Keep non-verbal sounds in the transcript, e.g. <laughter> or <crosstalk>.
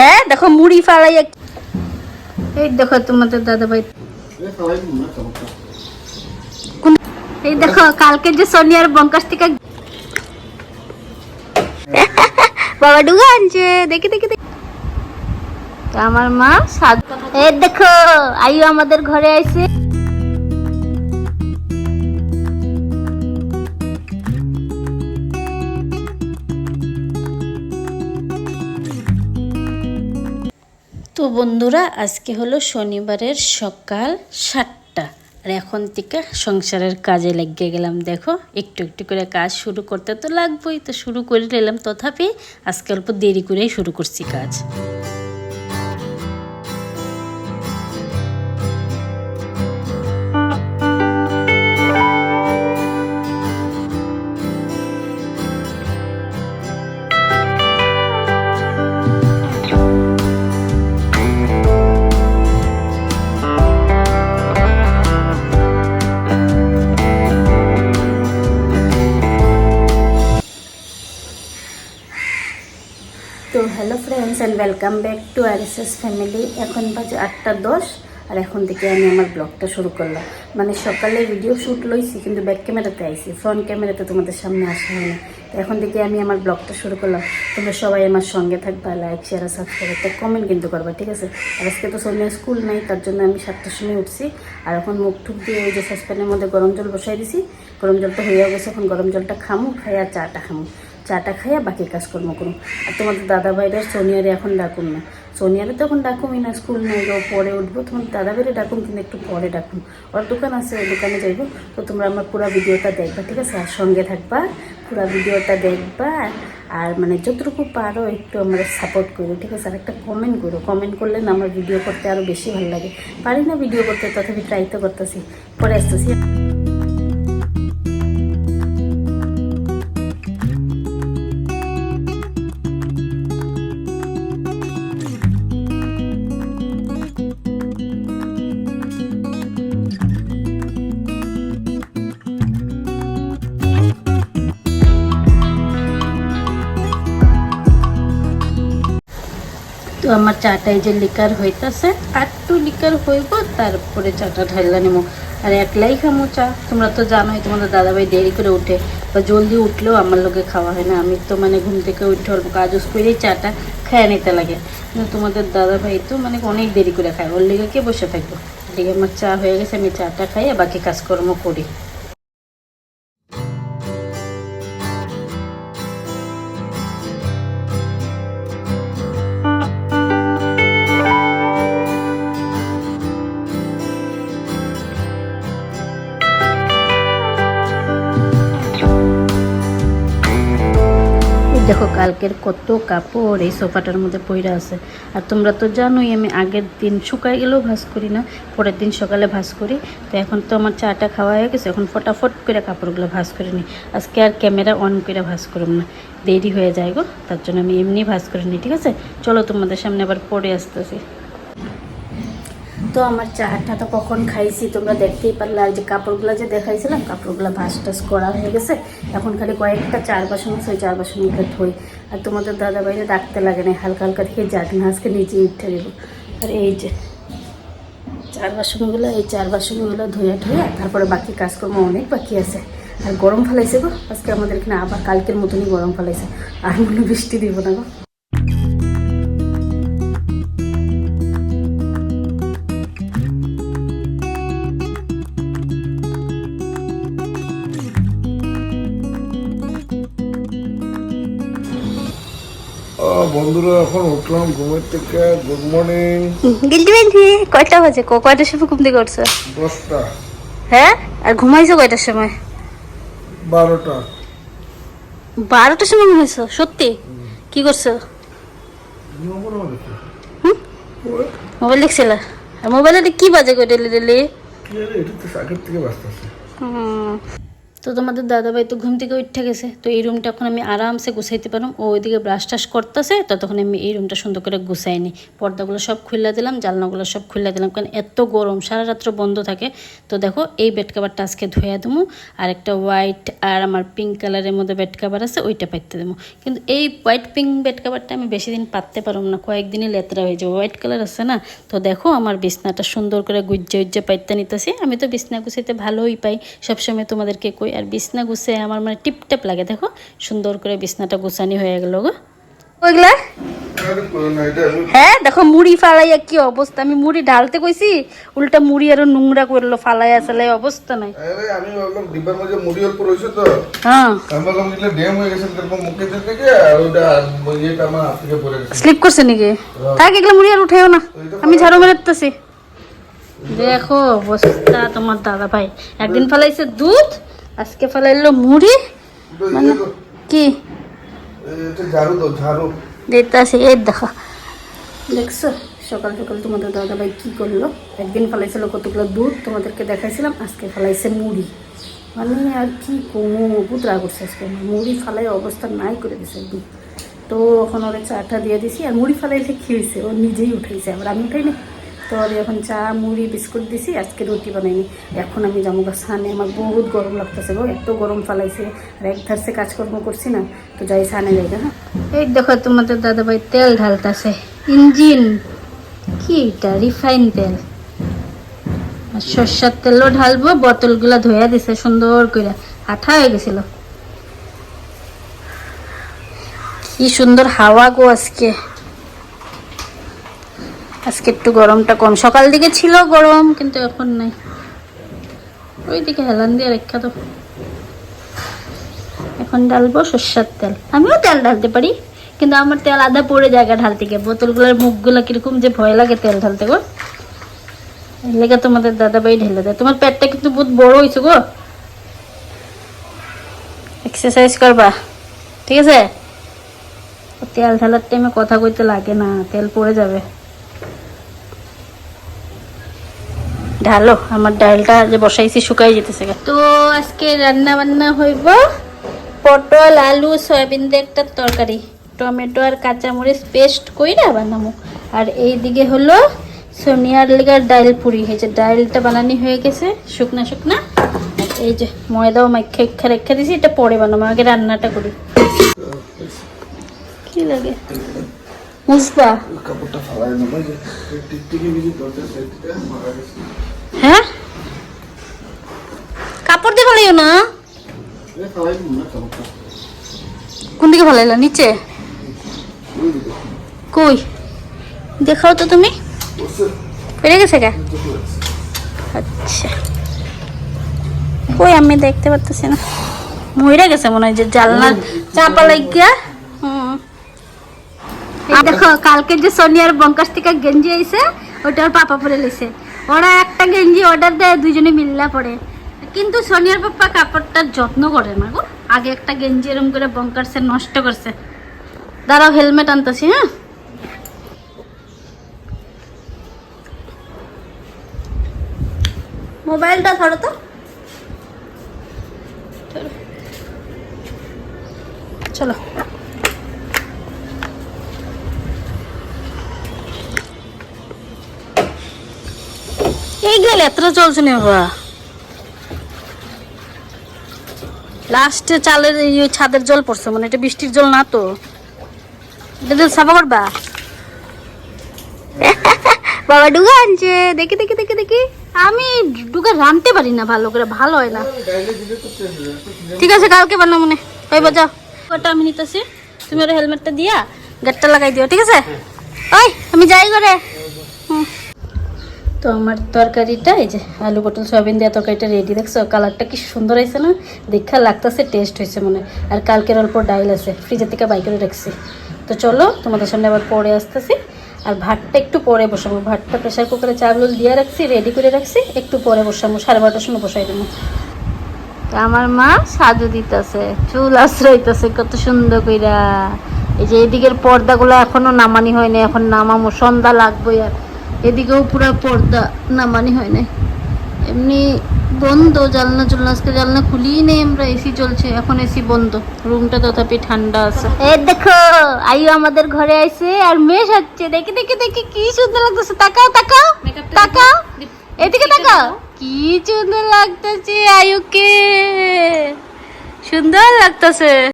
হ্যাঁ দেখো মুড়ি ফালাইয়া এই দেখো তোমাদের দাদা ভাই এই দেখো, কালকে যে সোনিয়ার বঙ্কাস থেকে <laughs> বাবা আনছে, দেখি দেখি আমার মা সাদ এই দেখো আইও আমাদের ঘরে আইছে। তো বন্ধুরা, আজকে হলো শনিবারের সকাল সাতটা। আর এখন থেকে সংসারের কাজে লেগে গেলাম, দেখো, একটু একটু করে কাজ শুরু করতে তো লাগবেই, তো শুরু করে নিলাম। তথাপি আজকে অল্প দেরি করেই শুরু করছি কাজ। তো hello friends and welcome back to R S S family এখন বাজে আটটা দশ, আর এখন থেকে আমি আমার ব্লগটা শুরু করলাম। মানে সকালে ভিডিও শ্যুট লইছি, কিন্তু ব্যাক ক্যামেরাতে আইছি ফ্রন্ট ক্যামেরাতে তোমাদের সামনে আসা হয় না তো এখন থেকে আমি আমার ব্লগটা শুরু করলাম। তোমরা সবাই আমার সঙ্গে থাকবা লাইক শেয়ার আর সাবস্ক্রাইব একটা কমেন্ট কিন্তু করবা, ঠিক আছে? আর আজকে তো সোনিয়া স্কুল নাই, তার জন্য আমি সাতটার সময় উঠছি। আর এখন মুখ টুক দিয়ে ওই যে সসপ্যানের মধ্যে গরম জল বসাই দিছি। গরম জলটা হয়ে গেছে, এখন গরম জলটা খামু খাই আর চাটা খামু। চাটা খাইয়া বাকি কাজকর্ম করুন আর তোমাদের দাদা ভাইরা সোনিয়ারে এখন ডাকুন না। সোনিয়ারে তো এখন ডাকুমই না, স্কুল নেই ও পরে উঠবো। তোমার দাদা ভাইরে ডাকুন কিন্তু একটু পরে ডাকুন ওর দোকান আছে, ওই দোকানে যাইবো। তো তোমরা আমার পুরো ভিডিওটা দেখবা, ঠিক আছে? আর সঙ্গে থাকবা, পুরো ভিডিওটা দেখবা। আর মানে যতটুকু পারো একটু আমরা সাপোর্ট করো, ঠিক আছে? আর একটা কমেন্ট করো। কমেন্ট করলে না আমার ভিডিও করতে আরও বেশি ভালো লাগে। পারি না ভিডিও করতে, তথাপি ট্রাই তো করতেছি। পরে আসতেছি। আমার চাটা এই যে লিকার হইতাছে, আর একটু লিকার হইব, তারপরে চাটা ঢাইলা নেব আর একলাই খামো চা। তোমরা তো জানোই, তোমাদের দাদাভাই দেরি করে উঠে বা জলদি উঠলেও আমার লোকে খাওয়া হয় না। আমি তো মানে ঘুম থেকে উঠে অল্প কাজ করেই চাটা খেয়ে নিতে লাগে। কিন্তু তোমাদের দাদাভাই তো মানে অনেক দেরি করে খায়। ওর লেগে কে বসে থাকব? এদিকে আমার চা হয়ে গেছে, আমি চাটা খাই আর বাকি কাজকর্ম করি। দেখো কালকের কত কাপড় এই সোফাটার মধ্যে পইরা আছে। আর তোমরা তো জানোই আমি আগের দিন শুকাই গেলেও ভাস করি না, পরের দিন সকালে ভাস করি। তো এখন তো আমার চাটা খাওয়া হয়ে গেছে, এখন ফটাফট করে কাপড়গুলো ভাস করে নিই। আজকে আর ক্যামেরা অন করে ভাস করুম না। দেরি হয়ে যায় গো, তার জন্য আমি এমনি ভাস করে নিই, ঠিক আছে? চলো তোমাদের সামনে আবার পরে আসতেছি। তো আমার চাটা তো কখন খাইছি, তোমরা দেখতেই পারলে আর যে কাপড়গুলো যে দেখাইছিলাম, কাপড়গুলো ভাস টাস করা হয়ে গেছে। এখন খালি কয়েকটা চার বাসন আছে, ওই চার বাসন উঠে ধুই। আর তোমাদের দাদা বাইরে ডাকতে লাগে না, হালকা হালকা দেখে যাক না আজকে নিজে উঠে দেবো। আর এই যে চার বাসনগুলো, এই চার বাসনগুলো ধুয়ে ধুয়ে, তারপরে বাকি কাজকর্ম অনেক বাকি আছে। আর গরম ফেলাইছে গো, আজকে আমাদের এখানে আবার কালকের মতনই গরম ফেলাইছে। আর মনে বৃষ্টি দিব না গো। বন্ধুরা এখন উঠলাম ঘুমের থেকে। গুড মর্নিং গিলটি কয়টা বাজে? ক- কয়টার সময় ঘুম থেকে উঠছো? দশটা। হ্যাঁ? আর ঘুমাইছো কয়টার সময়? বারোটা। বারোটার সময় ঘুমাইছো? সত্যি? কি করছ। মোবাইল দেখছিল? আর মোবাইলে কি বাজে কই ডেলি ডেলি? কি জানি এটা তো তোমাদের দাদাভাই তো ঘুম থেকে উঠে গেছে, তো এই রুমটা এখন আমি আরামসে গুছাইতে পারলাম ও ওইদিকে ব্রাশ টাশ করতেছে, ততক্ষণ আমি এই রুমটা সুন্দর করে গুছাই নি। পর্দাগুলো সব খুলে দিলাম, জালনাগুলো সব খুলে দিলাম, কারণ এত গরম, সারা রাত্র বন্ধ থাকে। তো দেখো, এই বেড কাভারটা আজকে ধুয়ে দেবো আর একটা হোয়াইট আর আমার পিঙ্ক কালারের মধ্যে বেড কাভার আছে, ওইটা পাইতে দেবো কিন্তু এই হোয়াইট পিঙ্ক বেড কাভারটা আমি বেশি দিন পাততে পারব না, কয়েকদিনই লেতরা হয়ে যাবে। হোয়াইট কালার আছে না, তো দেখো আমার বিছনাটা সুন্দর করে গুজ্জে উজ্জে পাইতে নিতেছি। আমি তো বিছনা গুছাইতে ভালোই পাই, সবসময় তোমাদেরকে কই আর বিছনা গুছে আমার মানে টিপটাপ লাগে দেখো। সুন্দর করে বিছনাটা গুছানি হয়ে গেল গো। ওইগুলা? হ্যাঁ দেখো মুড়ি ফালাইয়া কি অবস্থা? আমি মুড়ি ঢালতে কইছি উল্টা মুড়ি আরও নোংরা করল ফালাইয়া চালাই অবস্থা নাই। আরে আমি ভাবলাম ডিব্বার মধ্যে মুড়ি অল্প রয়েছে তো। হ্যাঁ। আমি ভাবলাম এগুলো ড্যাম হয়ে গেছে তারপর মুখে থেকে আর ওটা ইয়েটা আমার হাত থেকে পড়ে গেছে। স্লিপ করছে নাকি? থাক এগুলো মুড়ি আর উঠেও না। আমি ঝাড়ু মেরেতেছি দেখো অবস্থা তোমার দাদা ভাই একদিন ফেলাইছে দুধ আজকে ফেলাইলো মুড়ি মানে কি? দেখতেছি এই দেখো। দেখছ? সকাল সকাল তোমাদের দাদা ভাই কি করল? একদিন ফেলাইছিল কতগুলো দুধ তোমাদেরকে দেখাইছিলাম আজকে ফেলাইছে মুড়ি। মানে আর কি কমো রাগ করছে আজকে। মুড়ি ফালাই অবস্থা নাই করে দিছে একদম তো এখন ওরা চাটা দিয়ে দিছি আর মুড়ি ফালাইলে খেয়েছে ও নিজেই উঠেছে আবার আমি উঠাই না তো ওর এখন চা, মুড়ি, বিস্কুট দিছি, আজকে রুটি বানাইনি। এখন আমি যাব সানে আমার বহুত গরম লাগতেছে গো, এত গরম ফালাইছে, আর এক ধারসে কাজকর্ম করছি না, তো যাই সানে যাই হ্যাঁ। এই দেখো, তোমাদের দাদাভাই তেল ঢালতেছে, ইঞ্জিন। কি এটা, রিফাইন তেল। আর সর্ষার তেলও ঢালবো, বোতলগুলা ধোয়া দিছে, সুন্দর করে আঠা হয়ে গেছিল। কি সুন্দর হাওয়া গো আজকে। আজকে একটু গরমটা কম। সকাল দিকে ছিল গরম, কিন্তু এখন নাই। ওই দিকে হেলান দিয়ে রেখা তো এখন ডালবো সর্ষার তেল। আমিও তেল ঢালতে পারি, কিন্তু আমার তেল আধা পড়ে জায়গা ঢালতে গিয়ে। বোতলগুলোর মুখগুলো কীরকম যে ভয় লাগে তেল ঢালতে গো। লেগে তোমাদের দাদাভাই ঢেলে দেয়। তোমার পেটটা কিন্তু বহুত বড় হয়েছে গো। এক্সারসাইজ করবা, ঠিক আছে? তেল ঢালার টাইমে কথা কইতে লাগে না, তেল পড়ে যাবে। ঢালো, আমার ডালটা যে বসাইছি শুকাই যেতেছে। তো আজকে রান্না বান্না হইব পটল, আলু সয়াবিন দিয়ে একটা তরকারি। টমেটো আর কাঁচামরিচ পেস্ট কইরা বানাবো আর এই দিকে হলো সোনিয়ার লিগার ডাইল পুরি। যে ডাইলটা বানানি হয়ে গেছে, শুকনা শুকনা। এই যে ময়দাও মাইখা ইখা রেখে দিছি, এটা পরে বানাবো, আগে রান্নাটা করি। কি লাগে? মুসবা। কাপড়টা ফালাই না বুঝলি টিকটিকি মারা গেছে। হ্যাঁ? কাপড় দিয়ে ফেলাইও না? কোন দিকে ফেলাইলা? নিচে? কই? দেখাও তো তুমি। পেরে গেছে গেছে আচ্ছা। কই আমি দেখতে পারতেছি না। মহিলা গেছে মনে হয় যে জানলার চাপা লাগিয়া। দেখো, কালকে যে সোনিয়ার বঙ্কাস থেকে গেঞ্জি আইছে ওটা ওর পাপা পরে লইছে ওরা একটা গেঞ্জি অর্ডার দেয়, দুইজনে মিল্লা পরে। কিন্তু সোনিয়ার পাপা কাপড়টার যত্ন করে না গো। আগে একটা গেঞ্জি এরম করে বঙ্কারসে নষ্ট করছে। দাঁড়াও হেলমেট আনতেছি হ্যাঁ? মোবাইলটা ধরো তো। চলো। চলছে না বাবা লাস্টে চালের এই ওই ছাদের জল পড়ছে মানে এটা বৃষ্টির জল না তো। এটা সাফা করবা? বাবা ডুগা আনছে দেখি দেখি দেখি দেখি। আমি ডুগা রানতে পারি না ভালো করে ভালো হয় না। হয়ে ঠিক আছে কালকে বানাবো মনে ওই বাজাও ওটা আমি নিতেছি? তুমি ওর হেলমেটটা দিয়া গেটটা লাগাই দিও ঠিক আছে? ওই আমি যাই করে হুম। তো আমার তরকারিটা, এই যে আলু পটল, সয়াবিন দেওয়া তরকারিটা রেডি দেখছ? কালারটা কি সুন্দর হয়েছে না? দেখা লাগতেছে টেস্ট হয়েছে মনে। আর কালকের অল্প ডাইল আছে ফ্রিজের থেকে বাই করে রাখছি। তো চলো, তোমাদের সামনে আবার পরে আসতেছি। আর ভাতটা একটু পরে বসাবো। ভাতটা প্রেশার কুকারে চাউল দিয়ে রাখছি রেডি করে রাখছি। একটু পরে বসাবো, সাড়ে বারোটার সময় বসাই দেবো। আমার মা সাজু দিতেছে, চুল আশ্রইতেছে, কত সুন্দর কইরা। এই যে এদিকের পর্দাগুলো এখনও নামানি হয়নি এখন নামামো, সন্ধ্যা লাগবে আর। এদিকেও পুরা পর্দা নামানি হয় নাই। এমনি বন্ধ জানলা চলনা আজকে জানলা খুলিই নেই আমরা এসি চলছে এখন এসি বন্ধ। রুমটা তথাপি ঠান্ডা আছে। এ দেখো আইও আমাদের ঘরে আইছে আর মেশ হচ্ছে দেখি দেখি দেখি কি সুন্দর লাগতেছে। তাকাও তাকাও তাকাও। এদিকে তাকাও। কি সুন্দর লাগতেছে আয়ুকে। সুন্দর লাগতেছে।